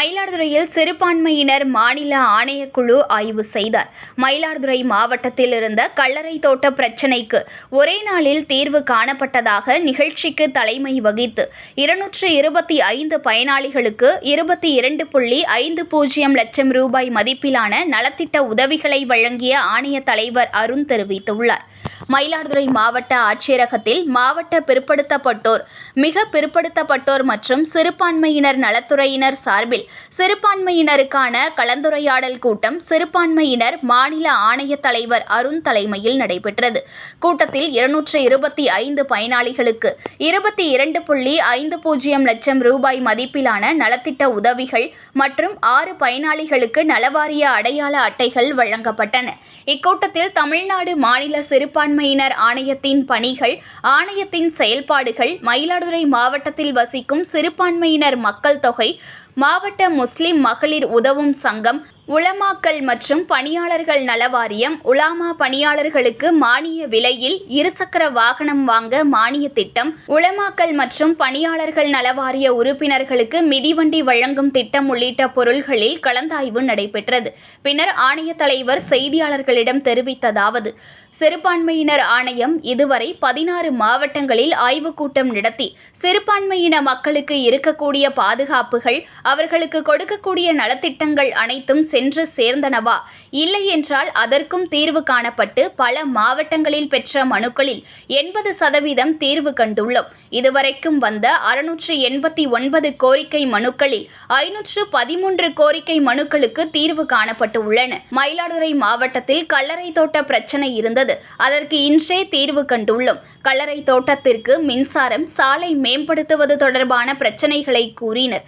மயிலாடுதுறையில் சிறுபான்மையினர் மாநில ஆணையக்குழு ஆய்வு செய்தார். மயிலாடுதுறை மாவட்டத்தில் இருந்த கல்லறை தோட்ட பிரச்சினைக்கு ஒரே நாளில் தீர்வு காணப்பட்டதாக நிகழ்ச்சிக்கு தலைமை வகித்து இருநூற்று இருபத்தி ஐந்து பயனாளிகளுக்கு இருபத்தி இரண்டு புள்ளி ஐந்து பூஜ்ஜியம் லட்சம் ரூபாய் மதிப்பிலான நலத்திட்ட உதவிகளை வழங்கிய ஆணைய தலைவர் அருண் தெரிவித்துள்ளார். மயிலாடுதுறை மாவட்ட ஆட்சியரகத்தில் மாவட்ட பிற்படுத்தப்பட்டோர் மிக பிற்படுத்தப்பட்டோர் மற்றும் சிறுபான்மையினர் நலத்துறையினர் சார்பில் சிறுபான்மையினருக்கான கலந்துரையாடல் கூட்டம் சிறுபான்மையினர் மாநில ஆணைய தலைவர் அருண் தலைமையில் நடைபெற்றது. கூட்டத்தில் இருநூற்று இருபத்தி ஐந்து பயனாளிகளுக்கு இருபத்தி இரண்டு புள்ளி ஐந்து பூஜ்ஜியம் லட்சம் ரூபாய் மதிப்பிலான நலத்திட்ட உதவிகள் மற்றும் ஆறு பயனாளிகளுக்கு நலவாரிய அடையாள அட்டைகள் வழங்கப்பட்டன. இக்கூட்டத்தில் தமிழ்நாடு மாநில சிறுபான்மை சிறுபான்மையினர் ஆணையத்தின் பணிகள் ஆணையத்தின் செயல்பாடுகள் மயிலாடுதுறை மாவட்டத்தில் வசிக்கும் சிறுபான்மையினர் மக்கள் தொகை மாவட்ட முஸ்லிம் மகளிர் உதவும் சங்கம் உலமாக்கல் மற்றும் பணியாளர்கள் நலவாரியம் உலாமா பணியாளர்களுக்கு மானிய விலையில் இருசக்கர வாகனம் வாங்க மானிய திட்டம் உலமாக்கல் மற்றும் பணியாளர்கள் நலவாரிய உறுப்பினர்களுக்கு மிதிவண்டி வழங்கும் திட்டம் உள்ளிட்ட பொருள்களில் கலந்தாய்வு நடைபெற்றது. பின்னர் ஆணைய தலைவர் செய்தியாளர்களிடம் தெரிவித்ததாவது சிறுபான்மையினர் ஆணையம் இதுவரை பதினாறு மாவட்டங்களில் ஆய்வுக் கூட்டம் நடத்தி சிறுபான்மையின மக்களுக்கு இருக்கக்கூடிய பாதுகாப்புகள் அவர்களுக்கு கொடுக்கக்கூடிய நலத்திட்டங்கள் அனைத்தும் சென்று சேர்ந்தனவா? இல்லை என்றால் அதற்கும் தீர்வு காணப்பட்டு பல மாவட்டங்களில் பெற்ற மனுக்களில் எண்பது சதவீதம் தீர்வு கண்டுள்ளோம். இதுவரைக்கும் வந்த அறுநூற்று எண்பத்தி ஒன்பது கோரிக்கை மனுக்களில் ஐநூற்று பதிமூன்று கோரிக்கை மனுக்களுக்கு தீர்வு காணப்பட்டு உள்ளன. மயிலாடுதுறை மாவட்டத்தில் கல்லறை தோட்ட பிரச்சனை இருந்தது. அதற்கு இன்றே தீர்வு கண்டுள்ளோம். கல்லறை தோட்டத்திற்கு மின்சாரம் சாலை மேம்படுத்துவது தொடர்பான பிரச்சனைகளை கூறினர்.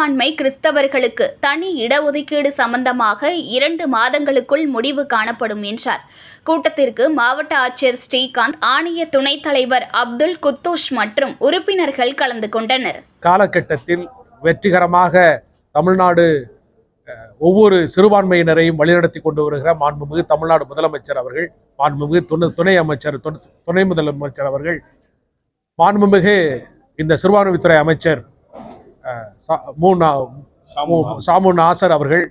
சிறுபான்மை கிறிஸ்தவர்களுக்கு தனி இடஒதுக்கீடு சம்பந்தமாக இரண்டு மாதங்களுக்குள் முடிவு காணப்படும் என்றார். கூட்டத்திற்கு மாவட்ட ஆட்சியர் ஸ்ரீகாந்த் ஆணைய துணைத் தலைவர் அப்துல் குத்தூஷ் மற்றும் உறுப்பினர்கள் கலந்து கொண்டனர். காலகட்டத்தில் வெற்றிகரமாக தமிழ்நாடு ஒவ்வொரு சிறுபான்மையினரையும் வழிநடத்தி கொண்டு வருகிற மாண்புமிகு தமிழ்நாடு முதலமைச்சர் அவர்கள் மாண்புமிகு துணை துணை அமைச்சர் துணை- துணை முதலமைச்சர் அவர்கள் மாண்புமிகு இந்த சிறுபான்மைத்துறை அமைச்சர் அஹ், சா- மூனா மூ- சாமு நாசர் அவர்கள்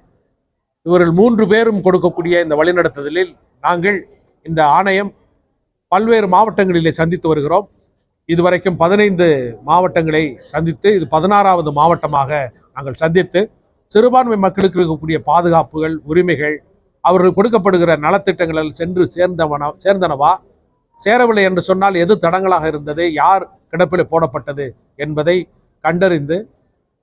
இவர்கள் மூன்று பேரும் கொடுக்கக்கூடிய இந்த வழிநடத்துதலில் நாங்கள் இந்த ஆணையம் பல்வேறு மாவட்டங்களிலே சந்தித்து வருகிறோம். இதுவரைக்கும் பதினைந்து மாவட்டங்களை சந்தித்து இது பதினாறாவது மாவட்டமாக நாங்கள் சந்தித்து சிறுபான்மை மக்களுக்கு இருக்கக்கூடிய பாதுகாப்புகள் உரிமைகள் அவர்கள் கொடுக்கப்படுகிற நலத்திட்டங்களில் சென்று சேர்ந்தவன சேர்ந்தனவா சேரவில்லை என்று சொன்னால் எது தடங்களாக இருந்தது யார் கிடப்பில் போடப்பட்டது என்பதை கண்டறிந்து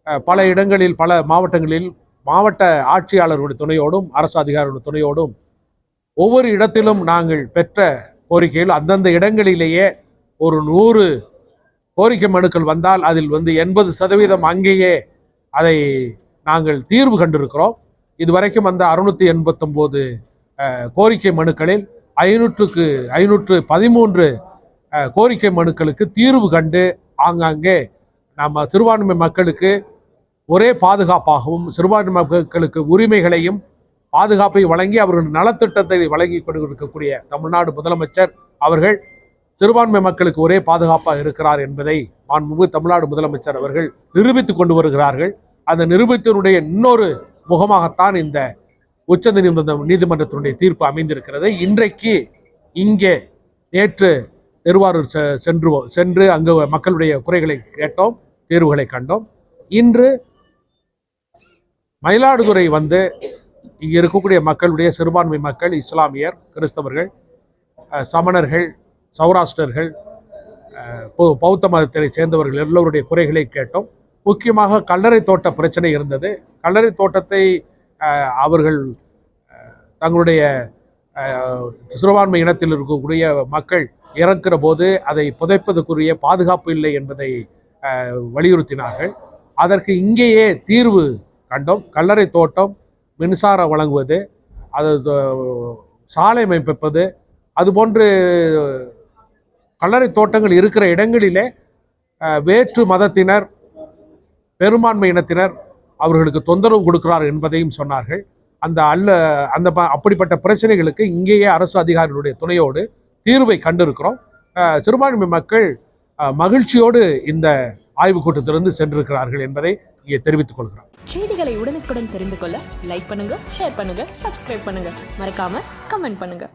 பல இடங்களில் பல மாவட்டங்களில் மாவட்ட ஆட்சியாளர்களுடைய துணையோடும் அரசு அதிகாரிகளுடைய துணையோடும் ஒவ்வொரு இடத்திலும் நாங்கள் பெற்ற கோரிக்கையில் அந்தந்த இடங்களிலேயே ஒரு நூறு கோரிக்கை மனுக்கள் வந்தால் அதில் வந்து எண்பது சதவீதம் அங்கேயே அதை நாங்கள் தீர்வு கண்டிருக்கிறோம். இதுவரைக்கும் அந்த அறுநூற்றி எண்பத்தொம்போது கோரிக்கை மனுக்களில் ஐநூற்றுக்கு ஐநூற்று பதிமூன்று கோரிக்கை மனுக்களுக்கு தீர்வு கண்டு ஆங்காங்கே நம்ம சிறுபான்மை மக்களுக்கு ஒரே பாதுகாப்பாகவும் சிறுபான்மை மக்களுக்கு உரிமைகளையும் பாதுகாப்பை வழங்கி அவர்கள் நலத்திட்டத்தை வழங்கி கொண்டிருக்கக்கூடிய தமிழ்நாடு முதலமைச்சர் அவர்கள் சிறுபான்மை மக்களுக்கு ஒரே பாதுகாப்பாக இருக்கிறார் என்பதை மாண்புமிகு தமிழ்நாடு முதலமைச்சர் அவர்கள் நிரூபித்து கொண்டு வருகிறார்கள். அந்த நிரூபித்தனுடைய இன்னொரு முகமாகத்தான் இந்த உச்ச நீதிமன்றத்தினுடைய தீர்ப்பு அமைந்திருக்கிறது. இன்றைக்கு இங்கே நேற்று திருவாரூர் செ- சென்று சென்று அங்கு மக்களுடைய குறைகளை கேட்டோம் தீர்வுகளை கண்டோம். இன்று மயிலாடுதுறை வந்து இங்கே இருக்கக்கூடிய மக்களுடைய சிறுபான்மை மக்கள் இஸ்லாமியர் கிறிஸ்தவர்கள் சமணர்கள் சௌராஷ்டர்கள் பௌ- பௌத்த மதத்தை சேர்ந்தவர்கள் எல்லோருடைய குறைகளை கேட்டோம். முக்கியமாக கல்லறை தோட்ட பிரச்சனை இருந்தது. கல்லறை தோட்டத்தை அவர்கள் தங்களுடைய சிறுபான்மை இனத்தில் இருக்கக்கூடிய மக்கள் இறக்கிற போது அதை புதைப்பதற்குரிய பாதுகாப்பு இல்லை என்பதை வலியுறுத்தினார்கள். அதற்கு இங்கேயே தீர்வு கண்டோம் கல்லறை தோட்டம் மின்சாரம் வழங்குவது அது சாலை அமைப்பது அதுபோன்று கல்லறை தோட்டங்கள் இருக்கிற இடங்களிலே வேற்று மதத்தினர் பெரும்பான்மை இனத்தினர் அவர்களுக்கு தொந்தரவு கொடுக்கிறார் என்பதையும் சொன்னார்கள். அந்த அல்ல அந்த ப- அப்படிப்பட்ட பிரச்சனைகளுக்கு இங்கேயே அரசு அதிகாரிகளுடைய துணையோடு தீர்வை கண்டிருக்கிறோம். சிறுபான்மை மக்கள் மகிழ்ச்சியோடு இந்த ஆய்வுக் கூட்டத்திலிருந்து சென்றிருக்கிறார்கள் என்பதை தெரிவித்துக் கொள்கிறோம். செய்திகளை உடனுக்குடன் தெரிந்து கொள்ள லைக் பண்ணுங்க ஷேர் பண்ணுங்க சப்ஸ்கிரைப் பண்ணுங்க. மறக்காம கமெண்ட் பண்ணுங்க.